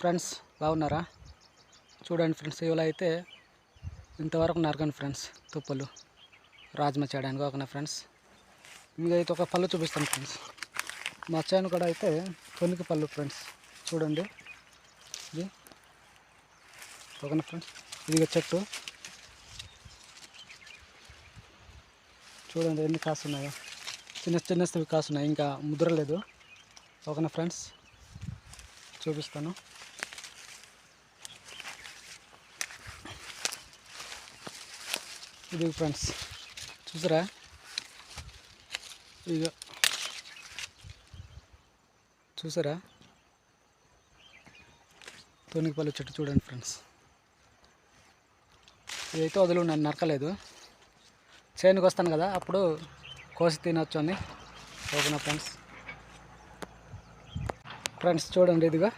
Friends బాగున్నారా? చూడండి friends ఇవాళ అయితే ఇంతవరకు నరకండి ఫ్రెండ్స్ తుప్పలు. రాజ్మా చేయడానికి ఒక ఫ్రెండ్స్. ఇంకా ఒక పళ్ళు చూపిస్తాను ఫ్రెండ్స్. మా చేను కూడా అయితే తొనికి పళ్ళు ఫ్రెండ్స్ చూడండి. ఇది ఓకేనా ఫ్రెండ్స్ ఇది చెట్టు. చూడండి ఎన్ని కాస్తున్నాయో చిన్న చిన్న కాస్తున్నాయి ఇంకా ముద్రలేదు ఓకేనా ఫ్రెండ్స్ చూపిస్తాను. ఇది ఫ్రెండ్స్ చూసారా? ఇక చూసారా? తొనికిపల్లి చెట్టు చూడండి ఫ్రెండ్స్. ఇదైతే వదిలి నన్ను నరకలేదు. చేనుకు వస్తాను కదా అప్పుడు కోసి తినొచ్చు అని. ఓకేనా ఫ్రెండ్స్? ఫ్రెండ్స్ చూడండి ఇదిగా.